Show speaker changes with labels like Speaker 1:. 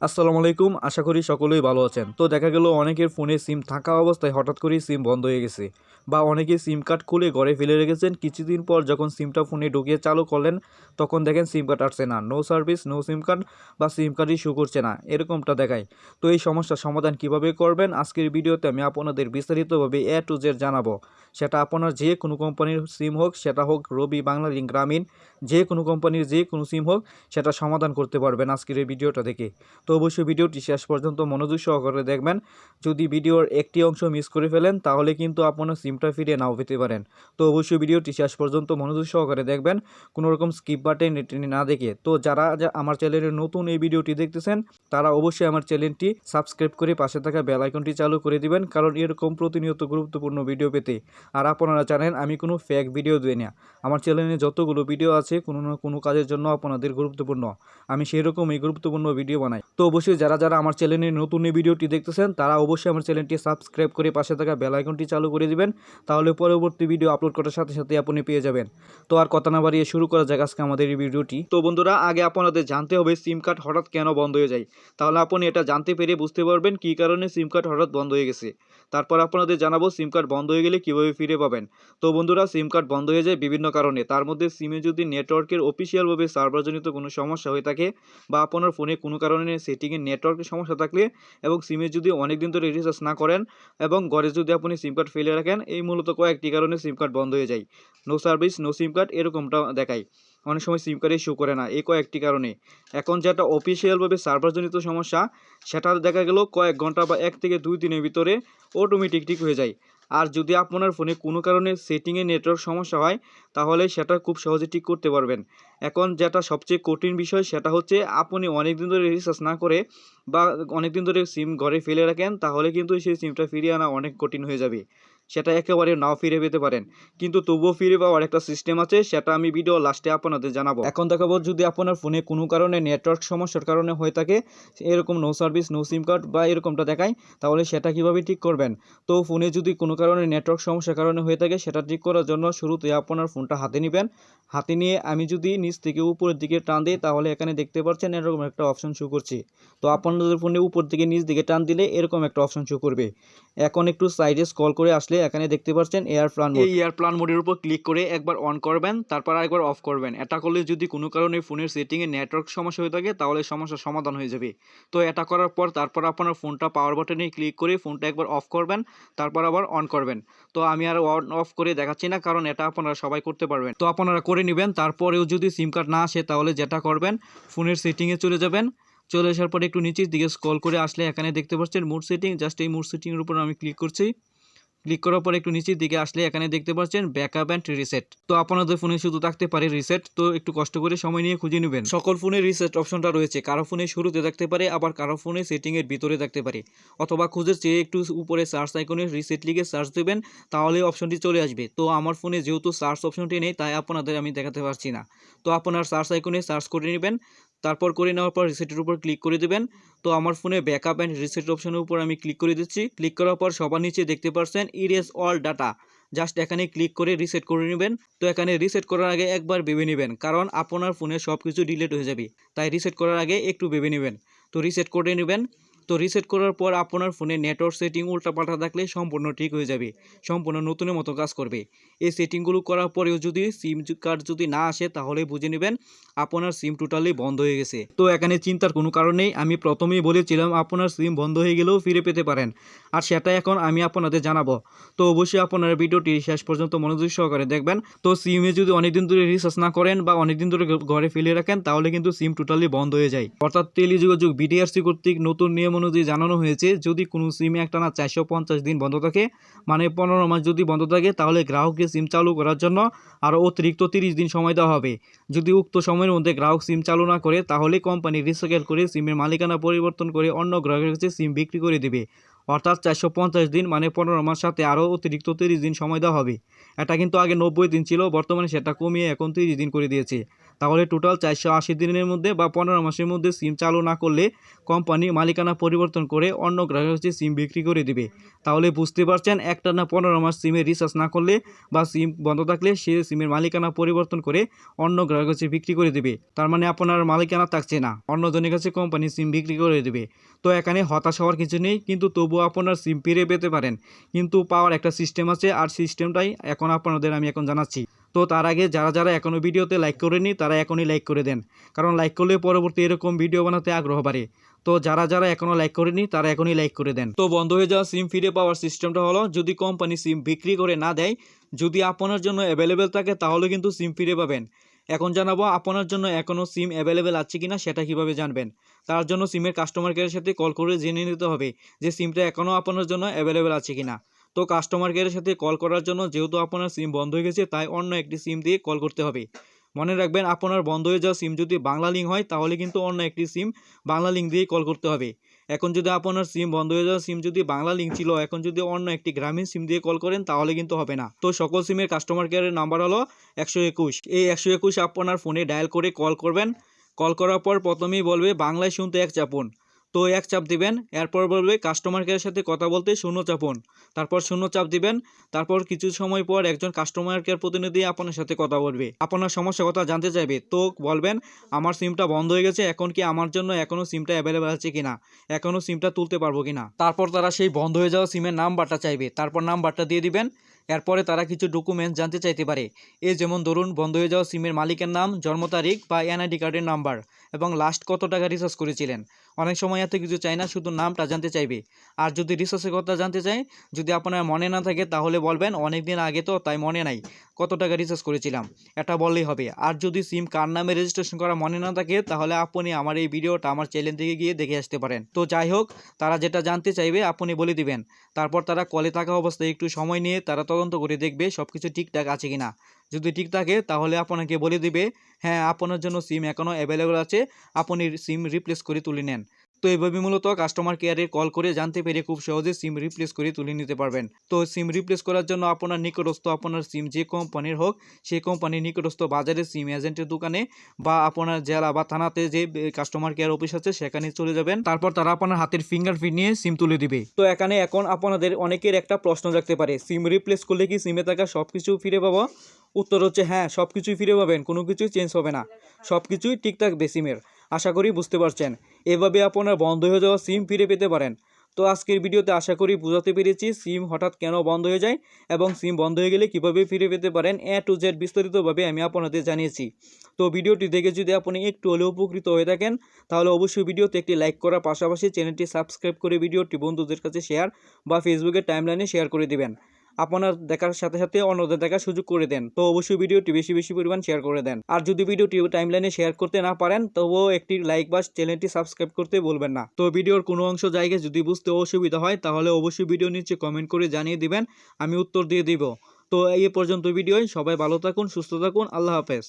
Speaker 1: আসসালামু আলাইকুম, আশা করি সকলেই ভালো আছেন। তো দেখা গেল অনেকের ফোনে সিম থাকা অবস্থায় হঠাৎ করেই সিম বন্ধ হয়ে গেছে বা অনেকে সিম কার্ড খুলে ঘরে ফেলে রেখেছেন। কিছুদিন পর যখন সিমটা ফোনে ঢুকিয়ে চালু করলেন, তখন দেখেন সিম কার্ড আসছে না। No service, no SIM card বা সিম কার্ডই শু করছে না। এরকমটা দেখায়। তো এই সমস্যার সমাধান কীভাবে করবেন? আজকের ভিডিওতে আমি আপনাদের বিস্তারিতভাবে এ টু জেড জানাব। সেটা আপনার যে কোনো কোম্পানির সিম হোক, সেটা হোক রবি বাংলালিং গ্রামীণ যে কোনো কোম্পানির যে কোনো সিম হোক, সেটা সমাধান করতে পারবেন আজকের এই ভিডিওটা দেখে। তো অবশ্যই ভিডিওটি শেষ পর্যন্ত মনোযোগ সহকারে দেখবেন। যদি ভিডিওর একটি অংশ মিস করে ফেলেন, তাহলে কিন্তু আপনার সিমটা ফিরিয়ে নাও পেতে পারেন। তো অবশ্যই ভিডিওটি শেষ পর্যন্ত মনোযোগ সহকারে দেখবেন। কোনো রকম স্কিপ বাটে না দেখে। তো যারা আমার চ্যানেলের নতুন এই ভিডিওটি দেখতেছেন, তারা অবশ্যই আমার চ্যানেলটি সাবস্ক্রাইব করে পাশে থাকা বেল আইকনটি চালু করে দিবেন, কারণ এরকম প্রতিনিয়ত গুরুত্বপূর্ণ ভিডিও পেতে। আর আপনারা জানেন, আমি কোনো ফেক ভিডিও দিই না। আমার চ্যানেলে যতগুলো ভিডিও আছে কোনো না কোনো কাজের জন্য আপনাদের গুরুত্বপূর্ণ। আমি সেই রকমই গুরুত্বপূর্ণ ভিডিও বানাই। তো অবশ্যই যারা যারা আমার চ্যানেলের নতুন এই ভিডিওটি দেখতেছেন, তারা অবশ্যই আমার চ্যানেলটি সাবস্ক্রাইব করে পাশে থাকা বেল আইকনটি চালু করে দিবেন। তাহলে পরবর্তী ভিডিও আপলোড করার সাথে সাথে আপনি পেয়ে যাবেন। তো আর কথা না বাড়িয়ে শুরু করা যাক আজকে আমাদের এই ভিডিওটি তো বন্ধুরা, আগে আপনাদের জানতে হবে সিম কার্ড হঠাৎ কেন বন্ধ হয়ে যায়। তাহলে আপনি এটা জানতে পেরে বুঝতে পারবেন কী কারণে সিম কার্ড হঠাৎ বন্ধ হয়ে গেছে। তারপর আপনাদের জানাব সিম কার্ড বন্ধ হয়ে গেলে কীভাবে ফিরে পাবেন। তো বন্ধুরা সিম কার্ড বন্ধ হয়ে যায় বিভিন্ন কারণে। তার মধ্যে সিমে যদি নেটওয়ার্কের অফিসিয়ালভাবে সার্ভারজনিত কোনো সমস্যা হয়ে থাকে বা আপনার ফোনে কোনো কারণে সেটিংয়ে নেটওয়ার্কের সমস্যা থাকলে এবং সিমে যদি অনেক দিন ধরে রিচার্জ না করেন এবং ঘরে যদি আপনি সিম কার্ড ফেলে রাখেন, এই মূলত কয়েকটি কারণে সিম কার্ড বন্ধ হয়ে যায়। No service, no SIM card এরকমটা দেখায়। অনেক সময় সিম কার্ডে শো করে না, এই কয়েকটি কারণে। এখন যেটা অফিসিয়ালভাবে সার্ভারজনিত সমস্যা, সেটা দেখা গেল কয়েক ঘণ্টা বা এক থেকে দুই দিনের ভিতরে অটোমেটিক ঠিক হয়ে যায়। আর যদি আপনার ফোনে কোনো কারণে সেটিংয়ে নেটওয়ার্ক সমস্যা হয়, তাহলে সেটা খুব সহজে ঠিক করতে পারবেন। এখন যেটা সবচেয়ে কঠিন বিষয় সেটা হচ্ছে আপনি অনেক দিন ধরে রিচার্জ না করে বা অনেক দিন ধরে সিম ঘরে ফেলে রাখেন, তাহলে কিন্তু সেই সিমটা ফিরিয়ে আনা অনেক কঠিন হয়ে যাবে। সেটা একেবারে নাও ফিরে পেতে পারেন। কিন্তু তবুও ফিরে পাওয়ার একটা সিস্টেম আছে, সেটা আমি ভিডিও লাস্টে আপনাদের জানাব। এখন দেখাবো, যদি আপনার ফোনে কোনো কারণে নেটওয়ার্ক সমস্যার কারণে হয়ে থাকে, এরকম no service no SIM card বা এরকমটা দেখায়, তাহলে সেটা কীভাবে ঠিক করবেন? তো ফোনে যদি কোনো কারণে নেটওয়ার্ক সমস্যার কারণে হয়ে থাকে, সেটা ঠিক করার জন্য শুরুতে আপনার ফোনটা হাতে নেবেন। হাতে নিয়ে আমি যদি নিচ থেকে উপরের দিকে টান দিই, তাহলে এখানে দেখতে পাচ্ছেন এরকম একটা অপশন শো করছে। তো আপনাদের ফোনে উপর থেকে নিচ দিকে টান দিলে এরকম একটা অপশন শো করবে। এখন একটু সাইডে স্ক্রল করে আসলে এখানে দেখতে পাচ্ছেন এয়ার প্লান এই এয়ার প্লান মোডের উপর ক্লিক করে একবার অন করবেন, তারপর আরেকবার অফ করবেন। এটা করলে যদি কোনো কারণে ফোনের সেটিংয়ে নেটওয়ার্ক সমস্যা হয়ে থাকে, তাহলে সমস্যার সমাধান হয়ে যাবে। তো এটা করার পর তারপর আপনার ফোনটা পাওয়ার বাটনে ক্লিক করে ফোনটা একবার অফ করবেন, তারপর আবার অন করবেন। তো আমি আর অন অফ করে দেখাচ্ছি না, কারণ এটা আপনারা সবাই করতে পারবেন। তো আপনারা করে নেবেন, তারপরেও যদি সিম কার্ড না আসে, তাহলে যেটা করবেন, ফোনের সেটিংয়ে চলে যাবেন। চলে আসার পর একটু নিচের দিকে স্ক্রল করে আসলে এখানে দেখতে পাচ্ছেন মুড সেটিং জাস্ট এই মুড সেটিংয়ের উপর আমি ক্লিক করছি। ক্লিক করার পর একটু নিচের দিকে আসলে এখানে দেখতে পাচ্ছেন ব্যাকআপ অ্যান্ড রিসেট। তো আপনাদের ফোনে শুধু থাকতে পারে রিসেট, তো একটু কষ্ট করে সময় নিয়ে খুঁজে নেবেন। সকল ফোনে রিসেট অপশনটা রয়েছে। কারও ফোনে শুরুতে থাকতে পারে, আবার কারও ফোনে সেটিংয়ের ভিতরে থাকতে পারে। অথবা খুঁজে চেয়ে একটু উপরে সার্চ আইকনে রিসেট লিখে সার্চ দেবেন, তাহলে অপশনটি চলে আসবে। তো আমার ফোনে যেহেতু সার্চ অপশনটি নেই, তাই আপনাদের আমি দেখাতে পারছি না। তো আপনার সার্চ আইকনে সার্চ করে নেবেন। তারপর করে নেওয়ার পর রিসেটের উপর ক্লিক করে দেবেন। তো আমার ফোনে ব্যাকআপ অ্যান্ড রিসেট অপশনের উপর আমি ক্লিক করে দিচ্ছি। ক্লিক করার পর সবার নিচে দেখতে পাচ্ছেন ইরেজ অল ডাটা জাস্ট এখানে ক্লিক করে রিসেট করে নেবেন। তো এখানে রিসেট করার আগে একবার ভেবে নেবেন, কারণ আপনার ফোনে সব কিছু ডিলেট হয়ে যাবে। তাই রিসেট করার আগে একটু ভেবে নেবেন। তো রিসেট করে নেবেন। তো রিসেট করার পর আপনার ফোনে নেটওয়ার্ক সেটিং উল্টাপাল্টা থাকলে সম্পূর্ণ ঠিক হয়ে যাবে। সম্পূর্ণ নতুনের মতো কাজ করবে। এই সেটিংগুলো করার পরেও যদি সিম কার্ড যদি না আসে, তাহলে বুঝে নেবেন আপনার সিম টোটালি বন্ধ হয়ে গেছে। তো এখানে চিন্তার কোনো কারণেই আমি প্রথমেই বলেছিলাম আপনার সিম বন্ধ হয়ে গেলেও ফিরে পেতে পারেন। আর সেটা এখন আমি আপনাদের জানাব। তো অবশ্যই আপনারা ভিডিওটি শেষ পর্যন্ত মনোযোগ সহকারে দেখবেন। তো সিমে যদি অনেকদিন ধরে রিচার্জ না করেন বা অনেকদিন ধরে ঘরে ফেলে রাখেন, তাহলে কিন্তু সিম টোটালি বন্ধ হয়ে যায়। অর্থাৎ টেলিযোগাযোগ বিডিআরসি কর্তৃক নতুন নিয়ম অনুযায়ী জানানো হয়েছে, যদি কোনো সিমে একটা না চারশো পঞ্চাশ দিন বন্ধ থাকে মানে পনেরো মাস যদি বন্ধ থাকে, তাহলে গ্রাহককে সিম চালু করার জন্য আরও অতিরিক্ত তিরিশ দিন সময় দেওয়া হবে। যদি উক্ত সময়ের মধ্যে গ্রাহক সিম চালু না করে তাহলে কোম্পানি রিসাইকেল করে সিমের মালিকানা পরিবর্তন করে অন্য গ্রাহকের কাছে সিম বিক্রি করে দেবে। অর্থাৎ চারশো পঞ্চাশ দিন মানে পনেরো মাস সাথে আরও অতিরিক্ত তিরিশ দিন সময় দেওয়া হবে। এটা কিন্তু আগে নব্বই দিন ছিল, বর্তমানে সেটা কমিয়ে এখন তিরিশ দিন করে দিয়েছে। তাহলে টোটাল চারশো আশি দিনের মধ্যে বা পনেরো মাসের মধ্যে সিম চালু না করলে কোম্পানি মালিকানা পরিবর্তন করে অন্য গ্রাহকের সিম বিক্রি করে দিবে। তাহলে বুঝতে পারছেন, একটা না পনেরো মাস সিমে রিচার্জ না করলে বা সিম বন্ধ থাকলে সে সিমের মালিকানা পরিবর্তন করে অন্য গ্রাহকের কাছে বিক্রি করে দিবে। তার মানে আপনার মালিকানা থাকছে না, অন্যজনের কাছে কোম্পানি সিম বিক্রি করে দিবে। তো এখানে হতাশ হওয়ার কিছু নেই, কিন্তু তবুও আপনার সিম ফিরে পেতে পারেন। কিন্তু পাওয়ার একটা সিস্টেম আছে, আর সিস্টেমটাই এখন আপনাদের আমি এখন জানাচ্ছি। তো তার আগে যারা যারা এখনও ভিডিওতে লাইক করেনি তারা এখনই লাইক করে দেন। কারণ লাইক করলে পরবর্তী এরকম ভিডিও বানাতে আগ্রহ বাড়ে। তো যারা যারা এখনও লাইক করেনি তারা এখনই লাইক করে দেন। তো বন্ধ হয়ে যাওয়া সিম ফিরে পাওয়ার সিস্টেমটা হলো, যদি কোম্পানি সিম বিক্রি করে না দেয়, যদি আপনার জন্য অ্যাভেলেবেল থাকে, তাহলে কিন্তু সিম ফিরে পাবেন। এখন জানাব আপনার জন্য এখনও সিম অ্যাভেলেবেল আছে কিনা, সেটা কীভাবে জানবেন। তার জন্য সিমের কাস্টমার কেয়ারের সাথে কল করে জেনে নিতে হবে যে সিমটা এখনও আপনার জন্য অ্যাভেলেবেল আছে কিনা। তো কাস্টমার কেয়ারের সাথে কল করার জন্য যেহেতু আপনার সিম বন্ধ হয়ে গেছে, তাই অন্য একটি সিম দিয়ে কল করতে হবে। মনে রাখবেন, আপনার বন্ধ হয়ে যাওয়া সিম যদি বাংলা লিঙ্ক হয়, তাহলে কিন্তু অন্য একটি সিম বাংলা লিঙ্ক দিয়ে কল করতে হবে। এখন যদি আপনার সিম বন্ধ হয়ে যাওয়া সিম যদি বাংলা লিঙ্ক ছিল, এখন যদি অন্য একটি গ্রামীণ সিম দিয়ে কল করেন, তাহলে কিন্তু হবে না। তো সকল সিমের কাস্টমার কেয়ারের নাম্বার হলো একশো একুশ। এই একশো একুশ আপনার ফোনে ডায়াল করে কল করবেন। কল করার পর প্রথমেই বলবে, বাংলায় শুনতে এক চাপুন। তো এক চাপ দিবেন, এরপর বলবে কাস্টমার কেয়ারের সাথে কথা বলতে শূন্য চাপুন। তারপর শূন্য চাপ দিবেন, তারপর কিছু সময় পর একজন কাস্টমার কেয়ার প্রতিনিধি আপনার সাথে কথা বলবে। আপনার সমস্যা কথা জানতে চাইবে, তো বলবেন, আমার সিমটা বন্ধ হয়ে গেছে, এখন কি আমার জন্য এখনও সিমটা অ্যাভেলেবেল আছে কিনা? এখনও সিমটা তুলতে পারব কিনা? তারপর তারা সেই বন্ধ হয়ে যাওয়া সিমের নাম্বারটা চাইবে। তারপর নাম্বারটা দিয়ে দিবেন এরপরে তারা কিছু ডকুমেন্টস জানতে চাইতে পারে। এ যেমন ধরুন, বন্ধ হয়ে যাওয়া সিমের মালিকের নাম, জন্ম তারিখ বা এনআইডি কার্ডের নাম্বার এবং লাস্ট কত টাকা রিচার্জ করেছিলেন। অনেক সময় এত কিছু চাই না, শুধু নামটা জানতে চাইবে। আর যদি রিচার্জের কথা জানতে চাই যদি আপনার মনে না থাকে, তাহলে বলবেন অনেক দিন আগে তো, তাই মনে নাই। কত টাকা রিচার্জ করেছিলাম? এটা বললেই হবে। আর যদি সিম কার নামে রেজিস্ট্রেশন করা মনে না থাকে, তাহলে আপনি আমার এই ভিডিওটা আমার চ্যানেল থেকে গিয়ে দেখে আসতে পারেন। তো যাই হোক, তারা যেটা জানতে চাইবে আপনি বলে দিবেন। তারপর তারা কলে থাকা অবস্থায় একটু সময় নিয়ে তারা তদন্ত করে দেখবে সব কিছু ঠিকঠাক আছে কিনা। যদি ঠিক থাকে, তাহলে আপনাকে বলে দিবে হ্যাঁ আপনার জন্য সিম এখনও অ্যাভেলেবল আছে। আপনি সিম রিপ্লেস করে তুলে নেন। তো এইভাবে মূলত কাস্টমার কেয়ারে কল করে জানতে পেরে খুব সহজে সিম রিপ্লেস করে তুলে নিতে পারবেন। তো সিম রিপ্লেস করার জন্য আপনার নিকটস্থ আপনার সিম যে কোম্পানির হোক, সেই কোম্পানির নিকটস্থ বাজারে সিম এজেন্টের দোকানে বা আপনার জেলা বা থানাতে যে কাস্টমার কেয়ার অফিস আছে, সেখানে চলে যাবেন। তারপর তারা আপনার হাতের ফিঙ্গারপ্রিন্ট নিয়ে সিম তুলে দিবে। তো এখানে এখন আপনাদের অনেকের একটা প্রশ্ন জাগতে পারে সিম রিপ্লেস করলে কি সিমে থাকা সব কিছু ফিরে পাবো? উত্তর হচ্ছে হ্যাঁ সব কিছুই ফিরে পাবেন, কোনো কিছুই চেঞ্জ হবে না। সব কিছুই ঠিক থাকবে সিমের আশা করি বুঝতে পারছেন। এভাবে আপনার বন্ধ হয়ে যাওয়া সিম ফিরে পেতে পারেন। তো আজকের ভিডিওতে আশা করি বোঝাতে পেরেছি সিম হঠাৎ কেন বন্ধ হয়ে যায় এবং সিম বন্ধ হয়ে গেলে কীভাবে ফিরে পেতে পারেন এ টু জেড বিস্তারিতভাবে আমি আপনাদের জানিয়েছি। তো ভিডিওটি দেখে যদি আপনি একটু হলেও উপকৃত হয়ে থাকেন, তাহলে অবশ্যই ভিডিওতে একটি লাইক করার পাশাপাশি চ্যানেলটি সাবস্ক্রাইব করে ভিডিওটি বন্ধুদের কাছে শেয়ার বা ফেসবুকের টাইমলাইনে শেয়ার করে দিবেন। আপনার দেখার সাথে সাথে অন্যদের দেখার সুযোগ করে দেন। তো অবশ্যই ভিডিওটি বেশি বেশি পরিমাণ শেয়ার করে দেন। আর যদি ভিডিওটি টাইমলাইনে শেয়ার করতে না পারেন, তবুও একটি লাইক বা চ্যানেলটি সাবস্ক্রাইব করতে বলবেন না। তো ভিডিওর কোনো অংশ জায়গায় যদি বুঝতে অসুবিধা হয়, তাহলে অবশ্যই ভিডিও নিচে কমেন্ট করে জানিয়ে দিবেন, আমি উত্তর দিয়ে দিব। তো এই পর্যন্ত ভিডিও সবাই ভালো থাকুন, সুস্থ থাকুন, আল্লাহ হাফেজ।